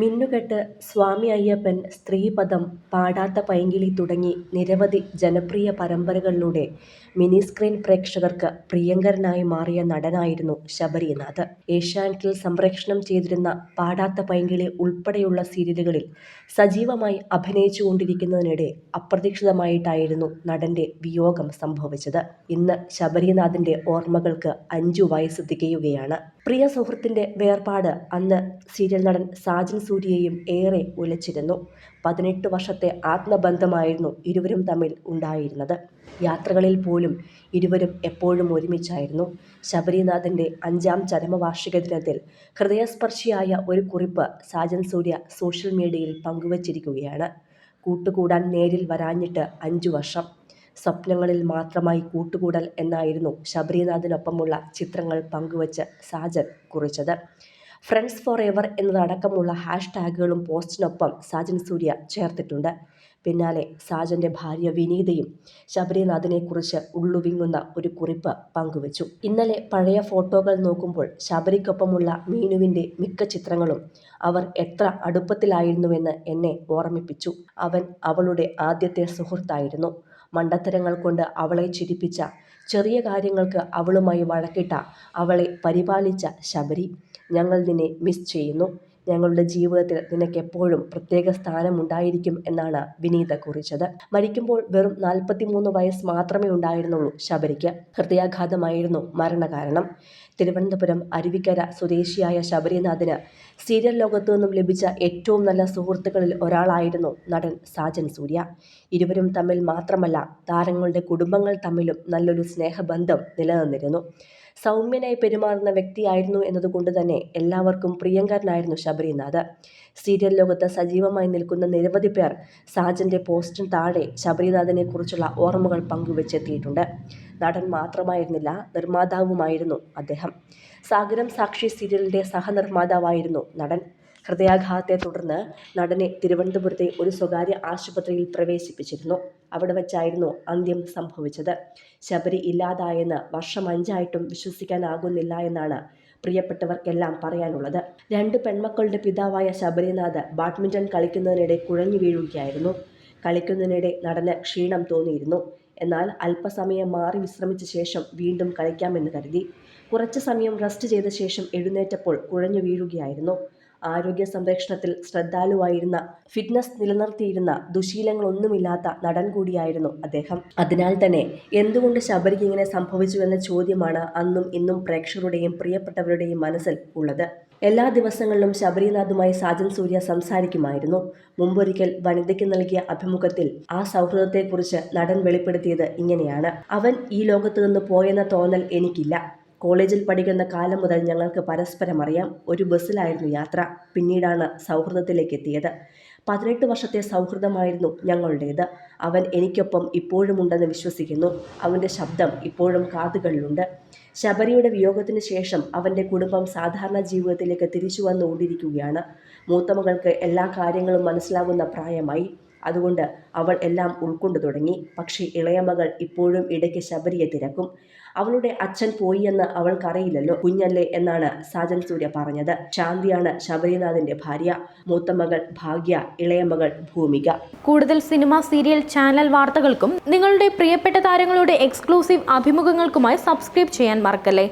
മിന്നുകെട്ട് സ്വാമി അയ്യപ്പൻ സ്ത്രീപദം പാടാത്ത പൈങ്കിളി തുടങ്ങി നിരവധി ജനപ്രിയ പരമ്പരകളിലൂടെ മിനി സ്ക്രീൻ പ്രേക്ഷകർക്ക് പ്രിയങ്കരനായി മാറിയ നടനായിരുന്നു ശബരിനാഥ്. ഏഷ്യാനെറ്റിൽ സംപ്രേഷണം ചെയ്തിരുന്ന പാടാത്ത പൈങ്കിളി ഉൾപ്പെടെയുള്ള സീരിയലുകളിൽ സജീവമായി അഭിനയിച്ചുകൊണ്ടിരിക്കുന്നതിനിടെ അപ്രതീക്ഷിതമായിട്ടായിരുന്നു നടന്റെ വിയോഗം സംഭവിച്ചത്. ഇന്ന് ശബരിനാഥിന്റെ ഓർമ്മകൾക്ക് അഞ്ചു വയസ്സ് തികയുകയാണ്. പ്രിയ സുഹൃത്തിന്റെ വേർപാട് അന്ന് സീരിയൽ നടൻ സാജൻ സൂര്യയെയും ഏറെ ഉലച്ചിരുന്നു പതിനെട്ട് വർഷത്തെ ആത്മബന്ധമായിരുന്നു ഇരുവരും തമ്മിൽ ഉണ്ടായിരുന്നത്. യാത്രകളിൽ പോലും ഇരുവരും എപ്പോഴും ഒരുമിച്ചായിരുന്നു. ശബരിനാഥന്റെ അഞ്ചാം ചരമവാർഷിക ദിനത്തിൽ ഹൃദയസ്പർശിയായ ഒരു കുറിപ്പ് സാജൻ സൂര്യ സോഷ്യൽ മീഡിയയിൽ പങ്കുവച്ചിരിക്കുകയാണ്. കൂട്ടുകൂടാൻ നേരിൽ വരാഞ്ഞിട്ട് അഞ്ചു വർഷം. സ്വപ്നങ്ങളിൽ മാത്രമായി കൂട്ടുകൂടൽ എന്നായിരുന്നു ശബരിനാഥിനൊപ്പമുള്ള ചിത്രങ്ങൾ പങ്കുവച്ച് സാജൻ കുറിച്ചത്. ഫ്രണ്ട്സ് ഫോർ എവർ എന്നതടക്കമുള്ള ഹാഷ് ടാഗുകളും പോസ്റ്റിനൊപ്പം സാജൻ സൂര്യ ചേർത്തിട്ടുണ്ട്. പിന്നാലെ സാജന്റെ ഭാര്യ വിനീതയും ശബരിനാഥിനെക്കുറിച്ച് ഉള്ളുവിങ്ങുന്ന ഒരു കുറിപ്പ് പങ്കുവച്ചു. ഇന്നലെ പഴയ ഫോട്ടോകൾ നോക്കുമ്പോൾ ശബരിക്കൊപ്പമുള്ള മീനുവിന്റെ മിക്ക ചിത്രങ്ങളും അവർ എത്ര അടുപ്പത്തിലായിരുന്നുവെന്ന് എന്നെ ഓർമ്മിപ്പിച്ചു. അവൻ അവളുടെ ആദ്യത്തെ സുഹൃത്തായിരുന്നു. മണ്ടത്തരങ്ങൾ കൊണ്ട് അവളെ ചിരിപ്പിച്ച ചെറിയ കാര്യങ്ങൾക്ക് അവളുമായി വഴക്കിട്ട അവളെ പരിപാലിച്ച ശബരി. ഞങ്ങൾ നിന്നെ മിസ് ചെയ്യുന്നു. ഞങ്ങളുടെ ജീവിതത്തിൽ നിനക്ക് എപ്പോഴും പ്രത്യേക സ്ഥാനമുണ്ടായിരിക്കും എന്നാണ് വിനീത കുറിച്ചത്. മരിക്കുമ്പോൾ വെറും നാൽപ്പത്തിമൂന്ന് വയസ്സ് മാത്രമേ ഉണ്ടായിരുന്നുള്ളൂ ശബരിക്ക്. ഹൃദയാഘാതമായിരുന്നു മരണകാരണം. തിരുവനന്തപുരം അരുവിക്കര സ്വദേശിയായ ശബരിനാഥിന് സീരിയൽ ലോകത്തു നിന്നും ലഭിച്ച ഏറ്റവും നല്ല സുഹൃത്തുക്കളിൽ ഒരാളായിരുന്നു നടൻ സാജൻ സൂര്യ. ഇരുവരും തമ്മിൽ മാത്രമല്ല താരങ്ങളുടെ കുടുംബങ്ങൾ തമ്മിലും നല്ലൊരു സ്നേഹബന്ധം നിലനിന്നിരുന്നു. സൗമ്യനായി പെരുമാറുന്ന വ്യക്തിയായിരുന്നു എന്നതുകൊണ്ട് തന്നെ എല്ലാവർക്കും പ്രിയങ്കരനായിരുന്നു ശബരിനാഥ്. സീരിയൽ ലോകത്ത് സജീവമായി നിൽക്കുന്ന നിരവധി പേർ സാജന്റെ പോസ്റ്റിന് താഴെ ശബരിനാഥിനെ കുറിച്ചുള്ള ഓർമ്മകൾ പങ്കുവച്ചെത്തിയിട്ടുണ്ട്. നടൻ മാത്രമായിരുന്നില്ല നിർമ്മാതാവുമായിരുന്നു അദ്ദേഹം. സാഗരം സാക്ഷി സീരിയലിന്റെ സഹനിർമ്മാതാവായിരുന്നു നടൻ. ഹൃദയാഘാതത്തെ തുടർന്ന് നടനെ തിരുവനന്തപുരത്തെ ഒരു സ്വകാര്യ ആശുപത്രിയിൽ പ്രവേശിപ്പിച്ചിരുന്നു. അവിടെ വച്ചായിരുന്നു അന്ത്യം സംഭവിച്ചത്. ശബരി ഇല്ലാതായെന്ന് വർഷം അഞ്ചായിട്ടും വിശ്വസിക്കാനാകുന്നില്ല എന്നാണ് പ്രിയപ്പെട്ടവർക്കെല്ലാം പറയാനുള്ളത്. രണ്ട് പെൺമക്കളുടെ പിതാവായ ശബരിനാഥ് ബാഡ്മിന്റൺ കളിക്കുന്നതിനിടെ കുഴഞ്ഞു വീഴുകയായിരുന്നു. കളിക്കുന്നതിനിടെ നടന് ക്ഷീണം തോന്നിയിരുന്നു. എന്നാൽ അല്പസമയം മാറി വിശ്രമിച്ച ശേഷം വീണ്ടും കളിക്കാമെന്ന് കരുതി. കുറച്ച് സമയം റെസ്റ്റ് ചെയ്ത ശേഷം എഴുന്നേറ്റപ്പോൾ കുഴഞ്ഞു വീഴുകയായിരുന്നു. ആരോഗ്യ സംരക്ഷണത്തിൽ ശ്രദ്ധാലുവായിരുന്ന ഫിറ്റ്നസ് നിലനിർത്തിയിരുന്ന ദുശീലങ്ങളൊന്നുമില്ലാത്ത നടൻ കൂടിയായിരുന്നു അദ്ദേഹം. അതിനാൽ തന്നെ എന്തുകൊണ്ട് ശബരിക്ക് ഇങ്ങനെ സംഭവിച്ചു എന്ന ചോദ്യമാണ് അന്നും ഇന്നും പ്രേക്ഷകരുടെയും പ്രിയപ്പെട്ടവരുടെയും മനസ്സിൽ ഉള്ളത്. എല്ലാ ദിവസങ്ങളിലും ശബരിനാഥുമായി സാജൻ സൂര്യ സംസാരിക്കുമായിരുന്നു. മുമ്പൊരിക്കൽ വനിതയ്ക്ക് നൽകിയ അഭിമുഖത്തിൽ ആ സൗഹൃദത്തെക്കുറിച്ച് നടൻ വെളിപ്പെടുത്തിയത് ഇങ്ങനെയാണ്. അവൻ ഈ ലോകത്തു നിന്ന് പോയെന്ന തോന്നൽ എനിക്കില്ല. കോളേജിൽ പഠിക്കുന്ന കാലം മുതൽ ഞങ്ങൾക്ക് പരസ്പരം അറിയാം. ഒരു ബസ്സിലായിരുന്നു യാത്ര. പിന്നീടാണ് സൗഹൃദത്തിലേക്ക് എത്തിയത്. പതിനെട്ട് വർഷത്തെ സൗഹൃദമായിരുന്നു ഞങ്ങളുടേത്. അവൻ എനിക്കൊപ്പം ഇപ്പോഴുമുണ്ടെന്ന് വിശ്വസിക്കുന്നു. അവന്റെ ശബ്ദം ഇപ്പോഴും കാതുകളിലുണ്ട്. ശബരിയുടെ വിയോഗത്തിന് ശേഷം അവന്റെ കുടുംബം സാധാരണ ജീവിതത്തിലേക്ക് തിരിച്ചു വന്നുകൊണ്ടിരിക്കുകയാണ്. മൂത്തമകൾക്ക് എല്ലാ കാര്യങ്ങളും മനസ്സിലാകുന്ന പ്രായമായി. അതുകൊണ്ട് അവൾ എല്ലാം ഉൾക്കൊണ്ടു തുടങ്ങി. പക്ഷേ ഇളയ മകൾ ഇപ്പോഴും ഇടയ്ക്ക് ശബരിയെ തിരക്കും. അവളുടെ അച്ഛൻ പോയി എന്ന് അവൾക്കറിയില്ലല്ലോ. കുഞ്ഞല്ലേ എന്നാണ് സാജൻ സൂര്യ പറഞ്ഞത്. ശാന്തിയാണ് ശബരിനാഥിന്റെ ഭാര്യ. മൂത്തമകൾ ഭാഗ്യ ഇളയ മകൾ ഭൂമിക. കൂടുതൽ സിനിമ സീരിയൽ ചാനൽ വാർത്തകൾക്കും നിങ്ങളുടെ പ്രിയപ്പെട്ട താരങ്ങളുടെ എക്സ്ക്ലൂസീവ് അഭിമുഖങ്ങൾക്കുമായി സബ്സ്ക്രൈബ് ചെയ്യാൻ മറക്കല്ലേ?